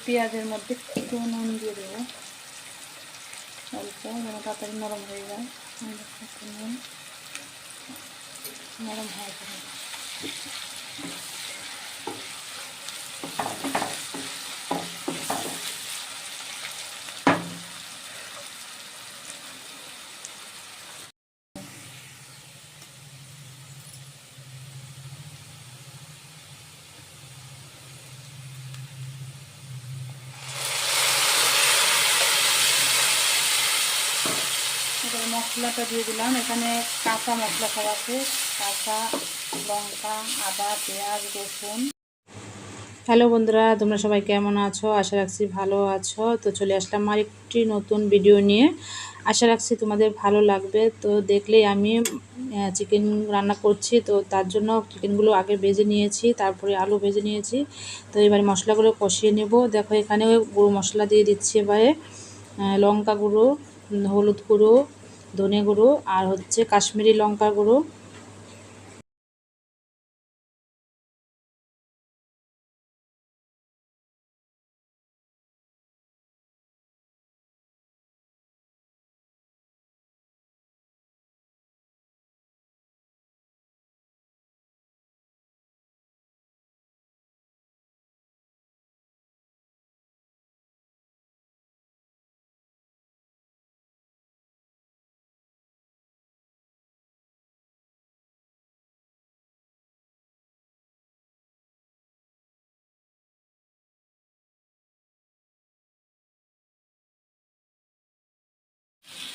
পেঁয়াজের মধ্যে একটু নুন দিয়ে দেবো অল্প যেন তাড়াতাড়ি নরম হয়ে যায় এই দেখো একটু নুন নরম হওয়ার জন্য এবার মশলাটা দিয়ে দিলাম। এখানে কাঁচা মশলা সব আছে। কাঁচা লঙ্কা, আদা, পেঁয়াজ, রসুন। হ্যালো বন্ধুরা, তোমরা সবাই কেমন আছো? আশা রাখছি ভালো আছো। তো চলে আসলাম আর একটি নতুন ভিডিও নিয়ে। আশা রাখছি তোমাদের ভালো লাগবে। তো দেখলেই আমি চিকেন রান্না করছি। তো তার জন্য চিকেনগুলো আগে ভেজে নিয়েছি, তারপরে আলু ভেজে নিয়েছি। তো এবারে মশলাগুলো কষিয়ে নেব। দেখো, এখানে গুঁড়ো মশলা দিয়ে দিচ্ছি এবারে লঙ্কা গুঁড়ো, হলুদ গুঁড়ো ধনে গুঁড়ো আর হচ্ছে কাশ্মীরি লঙ্কা গুঁড়ো।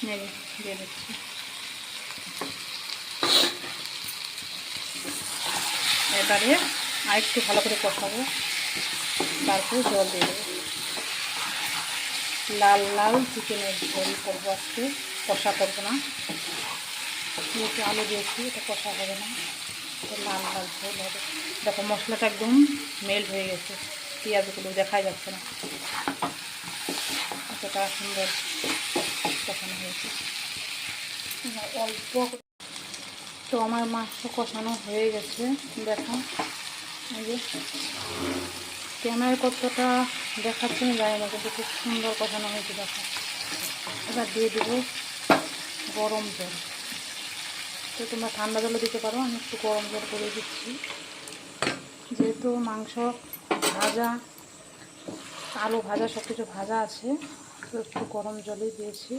নেড়ে দিয়ে দিচ্ছি। এবারে আর একটু ভালো করে কষাবো। তারপর জল দিয়ে দেবো। লাল লাল চিকেনের ঝোল করব আজকে। কষা করব না। একটু আলু দিয়েছি, এটা কষা হবে না। লাল লাল ঝোল হবে। দেখো, মশলাটা একদম মেল্ট হয়ে গেছে। পেঁয়াজগুলো দেখাই যাচ্ছে না। এতটা সুন্দর। অল্প। তো আমার মাংস কষানো হয়ে গেছে, দেখো। এই ক্যামেরায় কতটা দেখাচ্ছে না জানি না, কিন্তু খুব সুন্দর কষানো হয়েছে, দেখো। এবার দিয়ে দেব গরম জল। তো তোমরা ঠান্ডা জলও দিতে পারো, আমি একটু গরম জল করে দিচ্ছি। যেহেতু মাংস ভাজা, আলু ভাজা সব কিছু ভাজা আছে, তো একটু গরম জলই দিয়েছি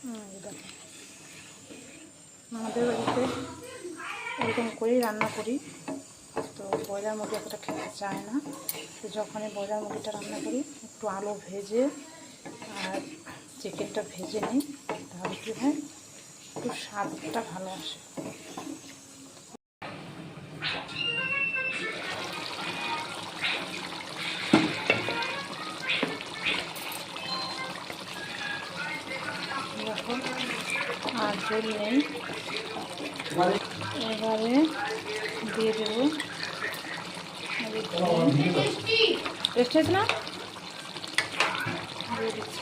হুম, এই দেখো। আমাদের বাড়িতে এরকম করেই রান্না করি। তো ব্রয়লার মুরগি এতটা খেতে চায় না। তো যখনই ব্রয়লার মুরগিটা রান্না করি, একটু আলু ভেজে আর চিকেনটা ভেজে নিই, তাহলে কী হয় একটু স্বাদটা ভালো আসে। দেখো আর ঝোল নেই এবারে দিয়ে দেবো টেস্ট হয়েছে না? দিয়ে দিচ্ছি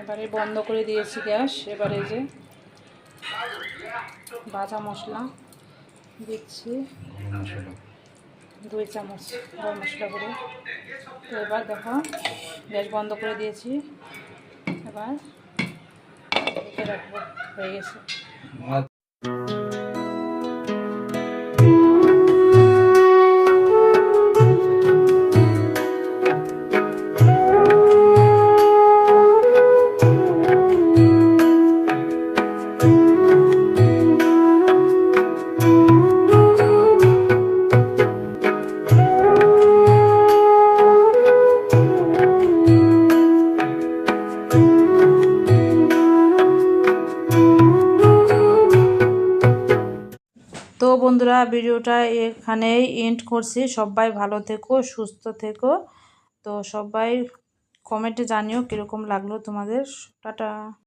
এবারে বন্ধ করে দিয়েছি গ্যাস। এবারে যে ভাজা মশলা দিচ্ছি। দুই চামচ গরম মশলা করে তো এবার দেখো, গ্যাস বন্ধ করে দিয়েছি। এবার রাখব, হয়ে গেছে। তো বন্ধুরা, ভিডিওটা এখানেই এন্ড করছি। সবাই ভালো থেকো, সুস্থ থেকো। তো সবাই কমেন্টে জানিও কীরকম লাগল তোমাদের। টাটা।